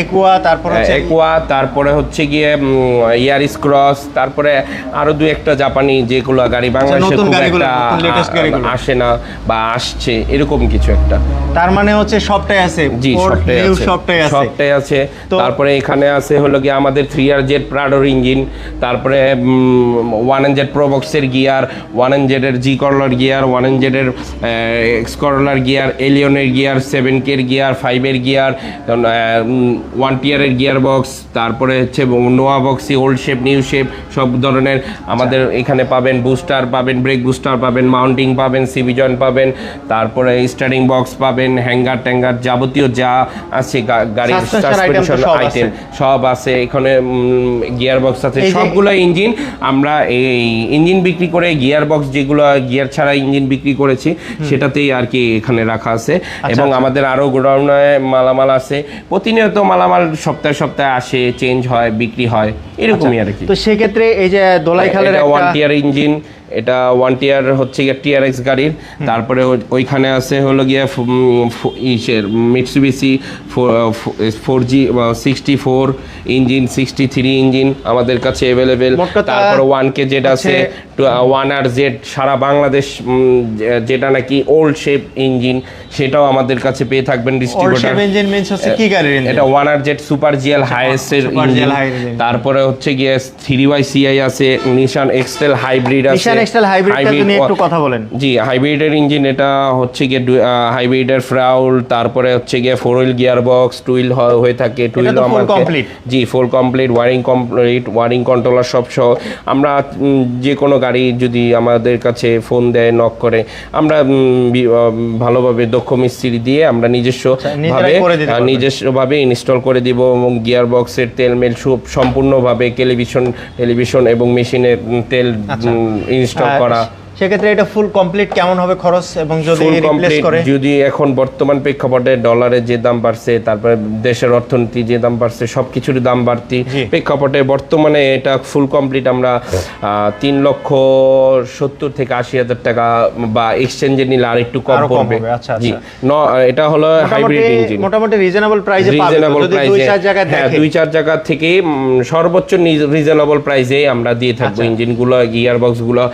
Aqua তারপর হচ্ছে aqua তারপরে হচ্ছে গিয়ে ইয়ারিস ক্রস তারপরে আরও দু একটা জাপানি যেগুলো গাড়ি বাংলাদেশে আচ্ছা, খুব একটা আসে না বা আসছে এরকম কিছু একটা। তার মানে হচ্ছে সবটাই আছে। জি সবটাই আছে। সবটাই আছে। সবটাই আছে। তারপরে এখানে আছে হলো গিয়ে আমাদের থ্রি আর জেড প্রাডোর ইঞ্জিন তারপরে ওয়ান এন জেড প্রোবক্সের গিয়ার ওয়ান এন জেডের জি করলার গিয়ার ওয়ান এন জেডের এক্স করলার গিয়ার এলিয়নের গিয়ার সেভেন কের গিয়ার ফাইভের গিয়ার ওয়ান টিয়ারের গিয়ার বক্স তারপরে হচ্ছে Noah Voxy old shape new shape সব ধরনের আমাদের এখানে পাবেন বুস্টার পাবেন ব্রেক বুস্টার পাবেন মাউন্টিং পাবেন সিবি জয়েন্ট পাবেন তারপরে স্টারিং বক্স পাবেন হ্যাঙ্গার ট্যাঙ্গার যাবতীয় যা আছে গাড়ির সাসপেনশন আইটেম আছে। সব আছে। এখানে গিয়ার বক্স আছে। সবগুলো ইঞ্জিন আমরা এই ইঞ্জিন বিক্রি করে গিয়ার বক্স যেগুলো গিয়ার ছাড়া ইঞ্জিন বিক্রি করেছি সেটাতেই আর কি এখানে রাখা আছে। এবং আচ্ছা। আমাদের আরও গোডাউনে মালামাল আছে। প্রতিনিয়ত মালামাল সপ্তাহে সপ্তাহে আসে চেঞ্জ হয় বিক্রি হয় এরকমই আর কি। তো সেক্ষেত্রে এই যে দোলাই খালের ওয়ান টিয়ার ইঞ্জিন এটা ওয়ান টিয়ার হচ্ছে গিয়ে টিআরএক্স গাড়ির। তারপরে ওইখানে আছে হলো গিয়ে ইসের Mitsubishi four G sixty four engine sixty three engine আমাদের কাছে অ্যাভেলেবেল তারপরে ওয়ান কে জেড আছে ওয়ান আর জেড সারা বাংলাদেশ যেটা নাকি ওল্ড শেপ ইঞ্জিন সেটাও আমাদের কাছে পেয়ে থাকবেন ডিস্ট্রিবিউটার ইঞ্জিন মিন্স হচ্ছে কি গাড়ির এটা one R Z super GL highest এর। তারপরে হচ্ছে গিয়ে থ্রি ওয়াই সিআই আছে নিশান এক্সটেল হাইব্রিড আছে। এক্সটেল হাইব্রিডটা নিয়ে একটু কথা বলেন জি হাইব্রিডের ইঞ্জিন এটা হচ্ছে গিয়ে হাইব্রিডের ফ্রাউল তারপরে হচ্ছে গিয়ে ফোর হুইল গিয়ার বক্স টুইল হয়ে থাকে তো full complete। জি full complete wiring complete wiring controller সব সহ আমরা যে কোনো গাড়ি যদি আমাদের কাছে ফোন দেয় নক করে আমরা ভালোভাবে দক্ষ মিস্ত্রি দিয়ে আমরা নিজস্ব আচ্ছা, ভাবে। নিজস্বভাবে ইনস্টল করে দিব এবং গিয়ার বক্সের তেল মেল সম্পূর্ণভাবে টেলিভিশন টেলিভিশন এবং মেশিনের তেল আচ্ছা। করা সেক্ষেত্রে এটা ফুল কমপ্লিট কেমন হবে খরচ এবং যদি রিপ্লেস করে? যদি এখন বর্তমান প্রেক্ষাপটে ডলারের যে দাম বাড়ছে তারপরে দেশের অর্থনীতি যে দাম বাড়ছে সবকিছুর দাম বাড়তি প্রেক্ষাপটে বর্তমানে এটা ফুল কমপ্লিট আমরা তিন লক্ষ সত্তর থেকে আশি হাজার টাকা বা এক্সচেঞ্জে নিলে আর একটু কম পড়বে। হবে, আচ্ছা, জি। আচ্ছা। ন এটা হলো হাইব্রিড ইঞ্জিন মোটামুটি রিজনেবল প্রাইসে রিজনেবল প্রাইসে হ্যাঁ দুই চার জায়গা থেকে সর্বোচ্চ রিজনেবল প্রাইসে আমরা দিয়ে থাকব। ইঞ্জিনগুলো গিয়ার বক্সগুলো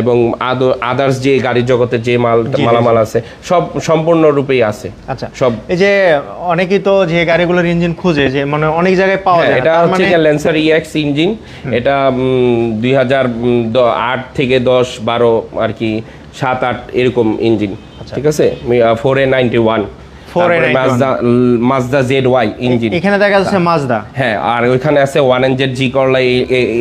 এবং আদার্স যে গাড়ির জগতে যে মাল। মালামাল আছে সব সম্পূর্ণরূপেই আছে। আচ্ছা। সব। এই যে অনেকেই তো যে গাড়িগুলোর ইঞ্জিন খুঁজে যে মানে অনেক জায়গায় পাওয়া হ্যাঁ, যায় এটা হচ্ছে যে ল্যান্সার ইএক্স ইঞ্জিন এটা দুই হাজার আট থেকে দশ বারো আর কি সাত আট এরকম ইঞ্জিন আচ্ছা। ঠিক আছে? Four A ninety one 4A91 Mazda Mazda Z Y engine এখানে দেখা যাচ্ছে মাজদা হ্যাঁ আর ওইখানে আছে ওয়ান এনজেড জি করলা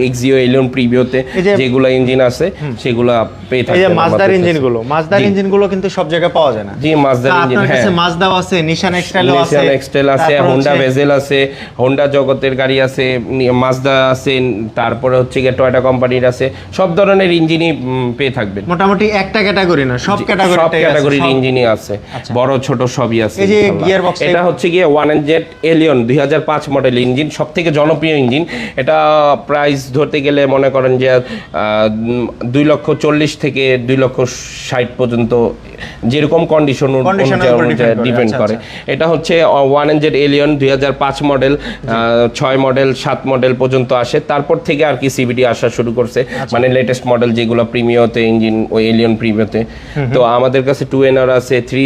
এক্সিও এলিয়ন প্রিভিওতে যেগুলো ইঞ্জিন আছে সেগুলো পেয়ে এই যে মাজদার ইঞ্জিনগুলো মাজদার ইঞ্জিনগুলো কিন্তু সব জায়গায় পাওয়া যায় না। জি মাজদার ইঞ্জিন হ্যাঁ। মাজদাও আছে নিশান এক্সটাইলও আছে নিশান এক্সটেল আছে হোন্ডা ভেজেল আছে হোন্ডা জগতের গাড়ি আছে মাজদা আছে তারপরে হচ্ছে গিয়ে টয়টা কোম্পানির আছে সব ধরনের ইঞ্জিনই পেয়ে থাকবেন। মোটামুটি একটা ক্যাটাগরি না সব ক্যাটাগরি সব ক্যাটাগরির ইঞ্জিনই আছে বড় ছোট সবই আছে। এই যে এটা হচ্ছে গিয়ে ওয়ান এন জেড এলিয়ন দুই হাজার পাঁচ মডেল ইঞ্জিন সব থেকে জনপ্রিয় ইঞ্জিন এটা প্রাইস ধরতে গেলে মনে করেন যে দুই লক্ষ চল্লিশ থেকে দুই লক্ষ ষাট পর্যন্ত যেরকম কন্ডিশন depend করে, ডিপেন্ড আচ্ছা, করে। এটা হচ্ছে ওয়ান এন জেড এলিয়ন দুই হাজার পাঁচ মডেল ছয় মডেল সাত মডেল পর্যন্ত আসে। তারপর থেকে আর কি সিবিডি আসা শুরু করছে। আচ্ছা। মানে লেটেস্ট মডেল যেগুলো প্রিমিয়তে ইঞ্জিন ওই এলিয়ন প্রিমিয়তে তো আমাদের কাছে টু এনার আছে থ্রি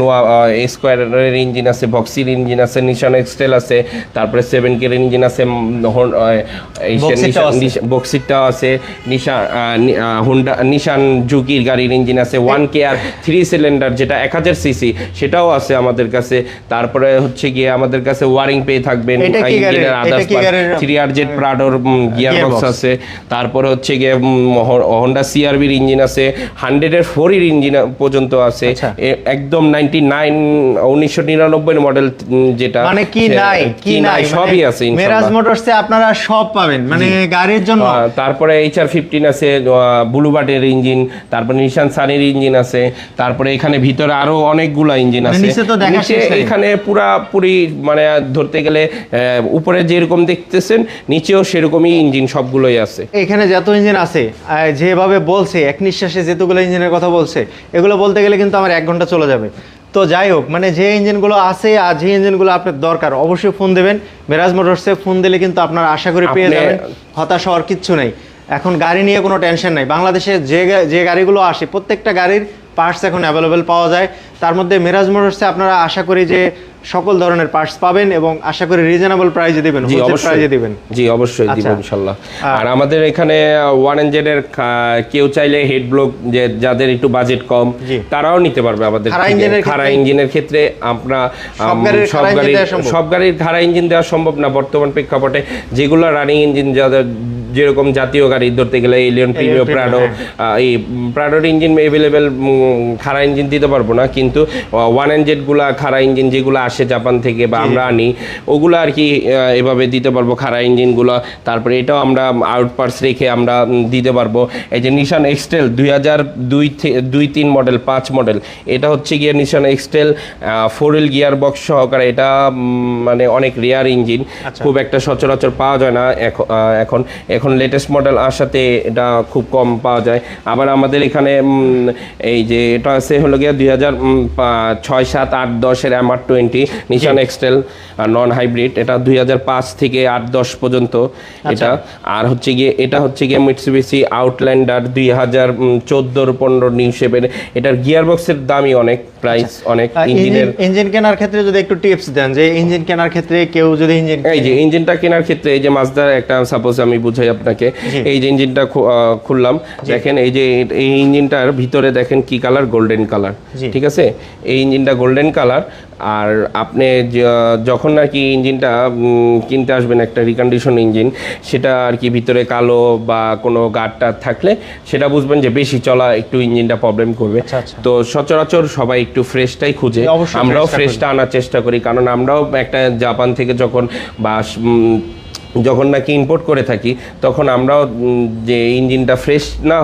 নোয়া স্কোয়ারের ইঞ্জিন আছে বক্সির ইঞ্জিন আছে নিশান এক্সটেল আছে তারপরে সেভেন কের ইঞ্জিন আছে Voxit-টাও আছে। বক্সিটটাও আছে নিশা হুন্ডা নিশান জুকির গাড়ির ইঞ্জিন আছে one K R three cylinder যেটা এক হাজার সিসি সেটাও আছে আমাদের কাছে। তারপরে হচ্ছে গিয়ে আমাদের কাছে ওয়ারিং পেয়ে থাকবেন গাড়ির- থ্রি আর জেড প্রাডোর গিয়ার বক্স আছে। তারপরে হচ্ছে গিয়ে হন্ডা সিআরবির ইঞ্জিন আছে হান্ড্রেডের ফোরের ইঞ্জিন পর্যন্ত আছে। আচ্ছা। একদম নাইনটি নাইন উনিশশো নিরানব্বই মডেল যেটা মানে কি নাই কি নাই সবই আছে মেরাজ ইনশাআল্লাহ। মোটরসে আপনারা সব পাবেন মানে গাড়ির জন্য। তারপরে এইচ আর ফিফটিন আছে ব্লুবার্ডের ইঞ্জিন তারপরে নিশান সানির ইঞ্জিন আছে তারপরে এখানে ভিতরে আরও অনেকগুলা ইঞ্জিন মানে আছে। নিচে। এখানে পুরাপুরি মানে ধরতে গেলে উপরে যেরকম দেখতেছেন নিচেও সেরকমই ইঞ্জিন সবগুলোই আছে। এখানে যত ইঞ্জিন আছে যেভাবে বলছে এক নিঃশ্বাসে যেতগুলো ইঞ্জিনের কথা বলছে এগুলো বলতে গেলে কিন্তু আমার এক ঘণ্টা চলে যাবে। তো যাই হোক মানে যে ইঞ্জিনগুলো আছে আর যে ইঞ্জিনগুলো আপনার দরকার অবশ্যই ফোন দেবেন। মেরাজ মোটরসে ফোন দিলে কিন্তু আপনার আশা করি পেয়ে যাবেন। হতাশ হওয়ার কিচ্ছু নেই। এখন গাড়ি নিয়ে কোনো টেনশন নাই। বাংলাদেশে যে যে গাড়িগুলো আসে প্রত্যেকটা গাড়ির পার্টস এখন অ্যাভেলেবেল পাওয়া যায়। তার মধ্যে মেরাজ মোটরসে আপনারা আশা করি যে সকল ধরনের পার্টস পাবেন এবং আশা করি রিজনেবল প্রাইসে দিবেন জি অবশ্যই। দিবেন। জি অবশ্যই দিব আচ্ছা। ইনশাল্লাহ। আর- আমাদের এখানে ওয়ান এনজেড এর কেউ চাইলে হেড ব্লক যে যাদের একটু বাজেট কম তারাও নিতে পারবে আমাদের খাড়া ইঞ্জিনের খাড়া ক্ষেত্রে- ইঞ্জিনের ক্ষেত্রে আমরা সব গাড়ির সব গাড়ির? সব খাড়া ইঞ্জিন দেওয়া সম্ভব না বর্তমান প্রেক্ষাপটে যেগুলো রানিং ইঞ্জিন যাদের যেরকম জাতীয় গাড়ি ধরতে গেলে এলিয়ন প্রিমিও প্রাডো। এই প্রাডোর ইঞ্জিন অ্যাভেলেবেল খাড়া ইঞ্জিন দিতে পারব না কিন্তু ওয়ান এনজেডগুলা খাড়া ইঞ্জিন যেগুলো আসে জাপান থেকে বা আমরা আনি ওগুলো আর কি এভাবে দিতে পারব খাড়া ইঞ্জিনগুলো তারপরে এটাও আমরা আউট পার্টস রেখে আমরা দিতে পারব। এই যে নিশান এক্সটেল দুই হাজার দুই দুই তিন মডেল পাঁচ মডেল এটা হচ্ছে গিয়ে Nissan X Trail four wheel gear box সহকারে। এটা মানে অনেক রেয়ার ইঞ্জিন আচ্ছা। খুব একটা সচরাচর পাওয়া যায় না এখন। এখন লেটেস্ট মডেল আসাতে এটা খুব কম পাওয়া যায়। আবার আমাদের এখানে এই যে এটা আছে হলো গিয়ে দুই হাজার ছয় সাত আট দশের M R twenty Nissan X Trail non hybrid এটা দুই হাজার পাঁচ থেকে আট দশ পর্যন্ত আচ্ছা। এটা আর হচ্ছে গিয়ে এটা হচ্ছে গিয়ে মিটসুবিসি আউটল্যান্ডার দুই হাজার চোদ্দোর পনেরো নিউ শেপের এটার গিয়ার বক্সের দামই অনেক। প্রাইস অনেক ইঞ্জিনের ইঞ্জিন ইঞ্জিন কেনার ক্ষেত্রে যদি একটু টিপস দেন যে ইঞ্জিন কেনার ক্ষেত্রে কেউ যদি ইঞ্জিন এই যে ইঞ্জিনটা কেনার ক্ষেত্রে এই যে মাজদার একটা সাপোজ আমি বুঝাই আপনাকে এই যে ইঞ্জিনটা খুললাম দেখেন এই যে এই ইঞ্জিনটার ভিতরে দেখেন কি কালার গোল্ডেন কালার ঠিক আছে? এই ইঞ্জিনটা গোল্ডেন কালার আর আপনি যখন আর কি ইঞ্জিনটা কিনতে আসবেন একটা রিকন্ডিশন ইঞ্জিন সেটা আর কি ভিতরে কালো বা কোনো গাড়টা থাকলে সেটা বুঝবেন যে বেশি চলা একটু ইঞ্জিনটা প্রবলেম করবে। আচ্ছা, আচ্ছা। তো সচরাচর সবাই একটু ফ্রেশটাই খুঁজে। আমরাও ফ্রেশটা আনার চেষ্টা করি কারণ আমরাও একটা জাপান থেকে যখন বা যখন নাকি ইম্পোর্ট করে থাকি তখন আমরাও যে ইঞ্জিনটা ফ্রেশ না